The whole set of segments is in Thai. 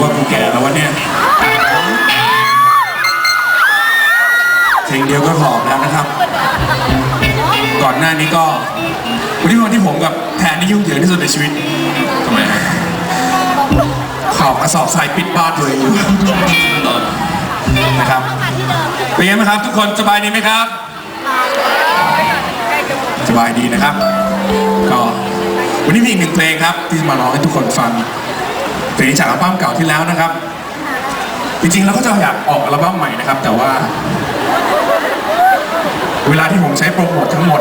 ว่ากูแก่แล้ววะเนี่ยเพลงเดียวก็หอบแล้วนะครับ ก่อนหน้านี้ก็วันนี้เป็นวันที่ผมกับแทนนี่ยุ่งเหยิงที่สุดในชีวิตทำไมครับขอบกระสอบทรายปิดบ้านตัวเองอยู่นะครับเป็นไงบ้างครับ ทุกคนสบายดีไหมครับ สบายดีนะครับ ก็วันนี้มีอีกหนึ่งเพลงครับ ที่มาร้องให้ทุกคนฟัง เพลงจากอัลบั้มเก่าที่แล้วนะครับ จริงๆเราก็จะอยากออกอัลบั้มใหม่นะครับ แต่ว่า เวลาที่ผมใช้โปรโมททั้งหมด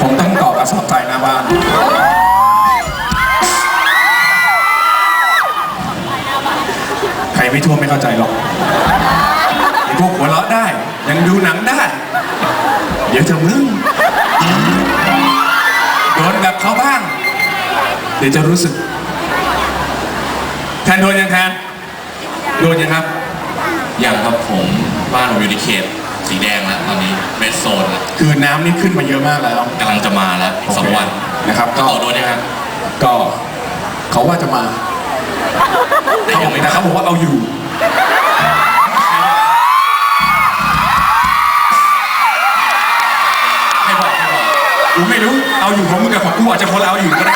ผมต้องต่อกระสอบทรายหน้าบ้านใครไม่ท่วไม่เข้าใจหรอกไอ้พวกหัวเราะได้ ยังดูหนังได้ เดี๋ยวจะมึงโดนแบบเขาบ้าง เดี๋ยวจะรู้สึก นโดนยังแทนโดนยังครับยังครับผมบ้านผมอยู่ในเขตสีแดงแล้วตอนนี้เรดโซนแล้วคือน้ำนี่ขึ้นมาเยอะมากแล้วกำลังจะมาแล้วอีกสองวันนะครับ ก็ก็ออกโดนนะครับ ก็เขาว่าจะมาแต่ยังไม่แต่ได้เขาบอกว่าเอาอยู่ไม่บอกไม่บอกกูไม่รู้เอาอยู่ของมึงกับของกูอาจจะคนละเอาอยู่ก็ได้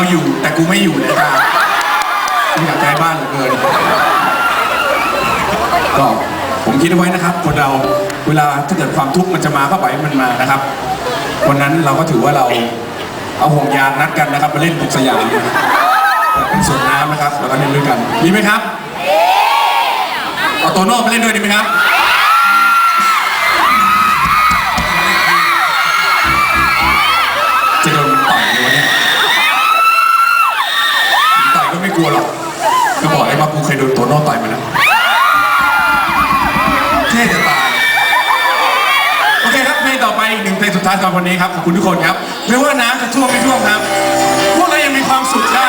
เอาอยู่แต่กูไม่อยู่นะตากูอยากย้ายบ้านเหลือเกินก็ผมคิดเอาไว้นะครับ คนเราเวลาถ้าเกิดความทุกข์มันจะมาก็ปล่อยให้มันมานะครับวันนั้นเราก็ถือว่าเราเอาห่วงยางนัดกันนะครับมาเล่นบุกสยามเป็นสวนน้ำนะครับแล้วก็เล่นด้วยกันดีไหมครับเอาโตโน่ไปเล่นด้วยดีไหมครับ โดนโตโน่ต่อยมาแล้วเท่จะตายโอเคครับเพลงต่อไปอีกหนึ่งเพลงสุดท้ายสำหรับวันนี้ครับขอบคุณทุกคนครับไม่ว่าน้ำจะท่วมไม่ท่วมครับ พวกเรายังมีความสุขได้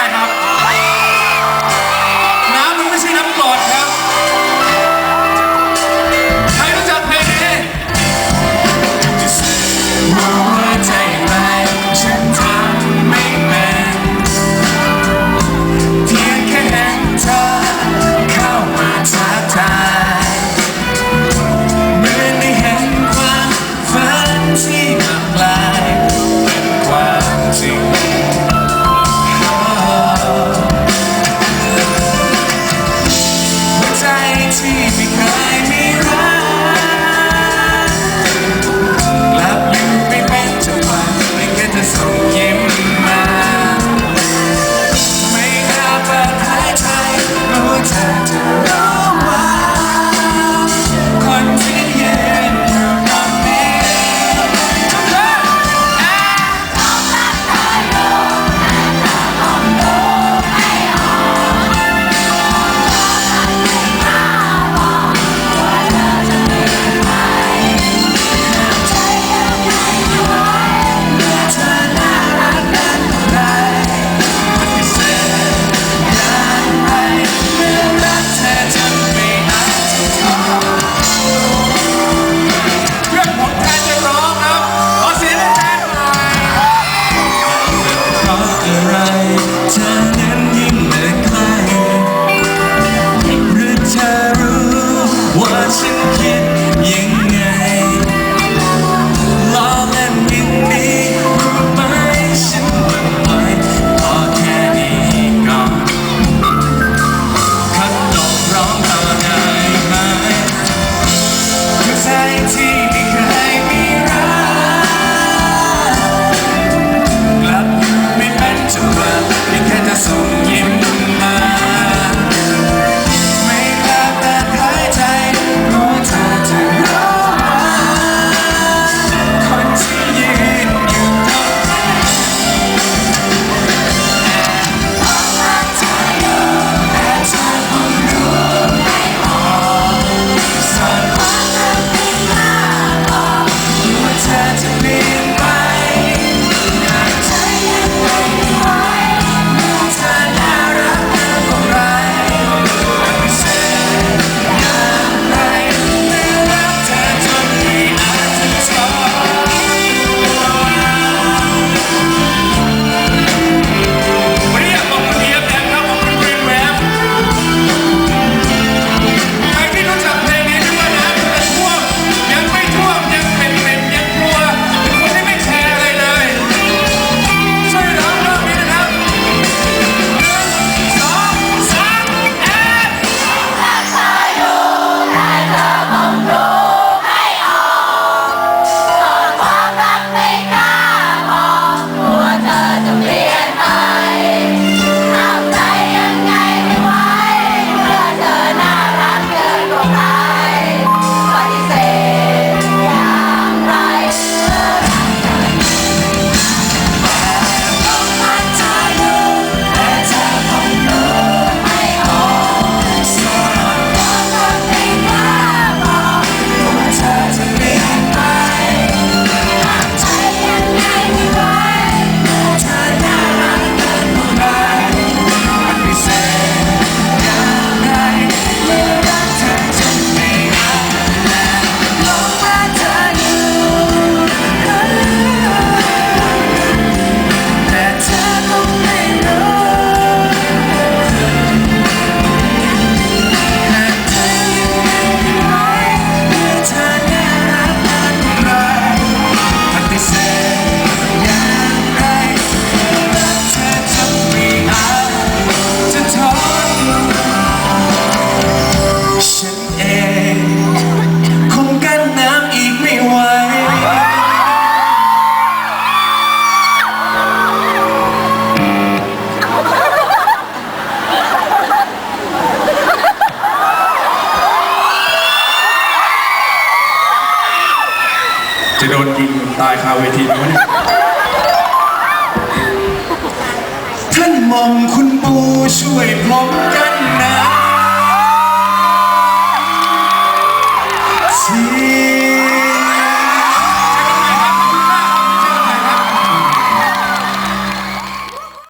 จะโดนยิงตายคาเวทีนี้ท่านมองคุณปูช่วยพร้อมกัน